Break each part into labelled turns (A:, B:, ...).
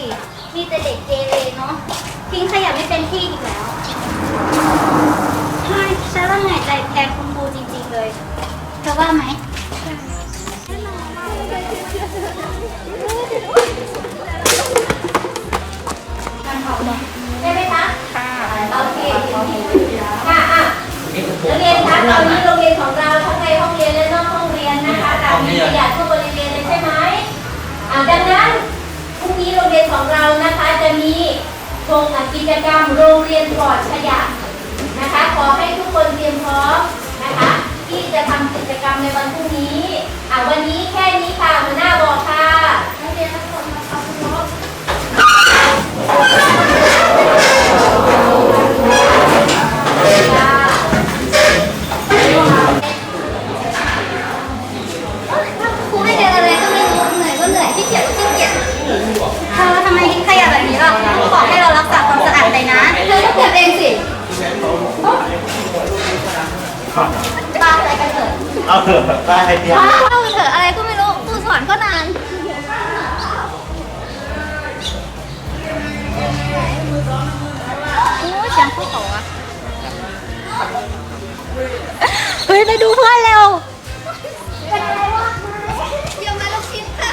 A: สิมีแต่เด็กเกเรเนาะทิ้งขยะไม่เป็นที่อีกแล้วใช่ฉันว่าเหนื่อยใจแทนคุณครูจริงๆเลยเธอว่าไหม กิจกรรมโรงเรียนปลอดขยะนะคะ ขอให้ทุกคนเตรียมพร้อมนะคะ ที่จะทำกิจกรรมในวันพรุ่งนี้อะวันนี้แค่นี้ค่ะหัวหน้าบอกค่ะนักเรียนทุกคนมาขอบคุณครับครูให้เดินอะไรก็ไม่รู้เหนื่อยก็เหนื่อยขี้เกียจก็ขี้เกียจเธอทำไมทิ้งขยะแบบนี้ล่ะบอกให้เรารักษา เธอต้องเก็บเองสิตาใจกันเถอะ
B: เอาเถอะได้ให้เตรียม
A: เข้าไปเถอะอะไรก็ไม่รู้ครูสอนก็นานโอ้ยเสียงภูเขาอะเฮ้ยไปดูเพื่อนเร็วเป็นอะไรวะเดี๋ยวมาลูกชิ้นค่ะ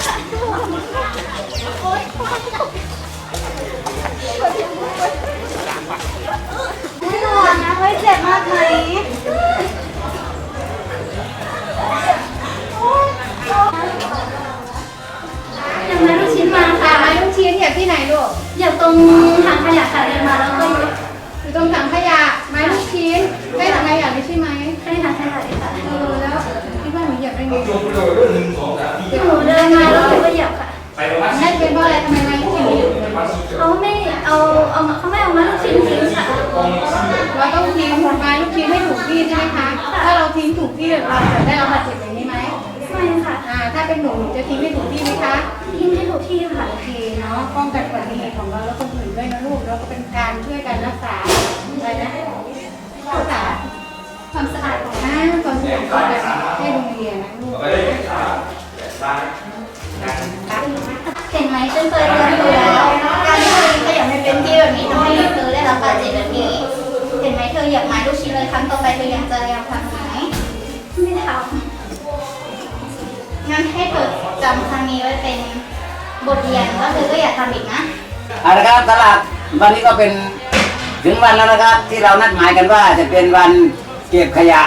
A: ไม่นอนนะเฮ้ยเจ็บมากไหมเดี๋ยวมาลูกชิ้นมาค่ะ
C: ไม้ลูกชิ้นเหยียบที่ไหนลูก
A: เดี๋ยวตรงถังขยะค่ะเดินมาแล้วก็
C: อยู่ตรงถังขยะไม้ลูกชิ้นใกล้ถังขยะเลยใช่ไหม
A: ให้ถังขยะเลยค่ะ
C: เออแล้วคิดว่าหนูเหยียบได้ไง
A: หนู
C: ที่ใช่ไหมคะ ถ้าเราทิ้งถูกที่เราจะได้รับบาดเจ็บอย่างนี้ไหม
A: ไม่ค่ะ
C: อ่า ถ้าเป็นหนูหนูจะทิ้งให้ถูกที่ไหมคะ
A: ทิ้งให้ถูกที่ค่ะ
C: โอเคเนาะ ป้องกันอุบัติเหตุของเราและคนอื่นด้วยนะลูกแล้วก็เป็นการช่วยกันรักษาอะไรนะรักษา
A: ความสะอาดของ
C: หน้าความสะอาดของให้โรงเรียนนะลูก
A: เห็นไหมฉันเคยเตือนเธอแล้ว การที่เธอขยับไม่เป็นที่แบบนี้ทำให้เธอได้รับบาดเจ็บแบบนี้ เห็นไหมเธอเหยียบไม้ลูกชิ้นเลยครั้งต่อไปเธออยังจะยังทำไหมไม่ทำงั้นให้เธอจำครั้งนี้ไว้เป็นบทเรียนแล้วเธอก็อย่าทำอีกนะ
D: เอาละครับสำหรับวันนี้ก็เป็นถึงวันแล้วนะครับ ที่เรานัดหมายกันว่าจะเป็นวันเก็บขยะ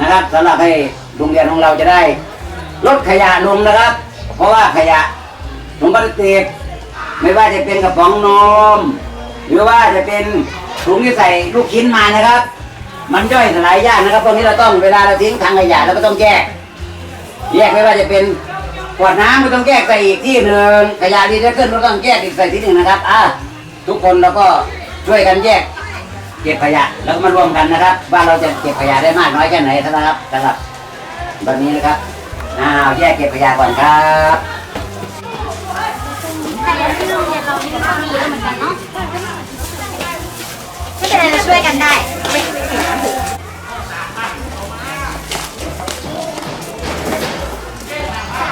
D: นะครับสำหรับให้โรงเรียนของเราจะได้ลดขยะลงนะครับ เพราะว่าขยะถุงพลาสติกไม่ว่าจะเป็นกระป๋องนม หรือว่าจะเป็น ถุงที่ใส่ลูกชิ้นมานะครับ มันย่อยสลายยากนะครับตรงนี้เราต้องเวลาเราทิ้งถังขยะเราก็ต้องแยก แยกไม่ว่าจะเป็นขวดน้ำก็ต้องแยกใส่อีกที่หนึ่งขยะดีจะขึ้นก็ต้องแยกอีกใส่ที่หนึ่งนะครับอะทุกคนเราก็ช่วยกันแยก เก็บขยะแล้วก็มารวมกันนะครับ ว่าเราจะเก็บขยะได้มากน้อยแค่ไหนนะครับสำหรับวันนี้นะครับอ้าวแยกเก็บขยะก่อนครับ
A: แต่ยังที่โรงเรียนเรานี่ก็มีเยอะเหมือนกันเนาะ เป็นไรเราช่วยกันได้ไปถึงน้ำถึง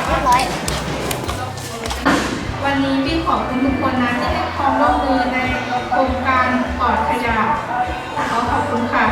A: เรียบร้อย
C: วันนี้พี่ขอบคุณทุกคนนะที่ให้ความร่วมมือในโครงการปลอดขยะขอขอบคุณค่ะ